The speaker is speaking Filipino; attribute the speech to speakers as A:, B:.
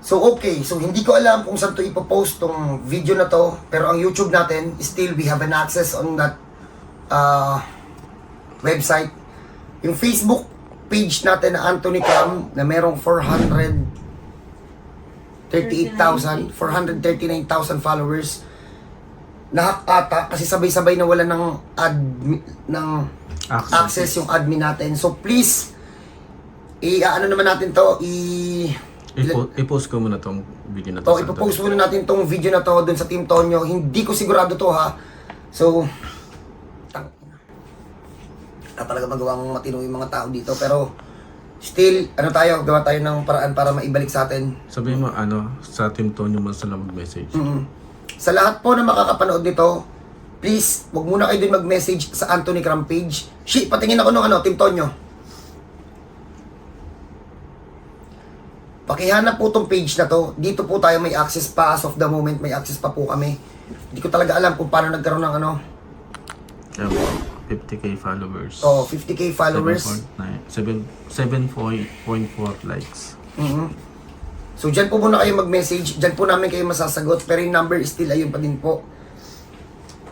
A: So okay, so hindi ko alam kung saan to ipopost tong video na to, pero ang YouTube natin, still we have an access on that uh, website. Yung Facebook page natin na Anthony Cam na merong 438,000, 439,000 followers. Nahak ata kasi sabay-sabay na wala ng ad ng
B: Access.
A: access yung admin natin. So please i ano naman natin to i
B: Ipo, i-post ko muna tong video na to. sa
A: ipopost muna natin tong video na to dun sa Team Tonyo. Hindi ko sigurado to ha. So tang na talaga magawang matino yung mga tao dito pero still ano tayo gawa tayo ng paraan para maibalik sa atin
B: Sabihin mo, ano, sa Team Tonyo man sila mag-message.
A: Mm. Sa lahat po na makakapanood nito, please, wag muna kayo din mag-message sa Anthony Cram page. Shi, patingin ako ng ano, Team Tonyo. Pakihanap po tong page na to. Dito po tayo may access pa as of the moment. May access pa po kami. Hindi ko talaga alam kung paano nagkaroon ng ano.
B: Mo, 50k followers.
A: Oh, 50k followers.
B: 7.9 7.4 likes.
A: Mhm. So, dyan po muna kayo mag-message. Dyan po namin kayo masasagot. Pero yung number is still ayun pa din po.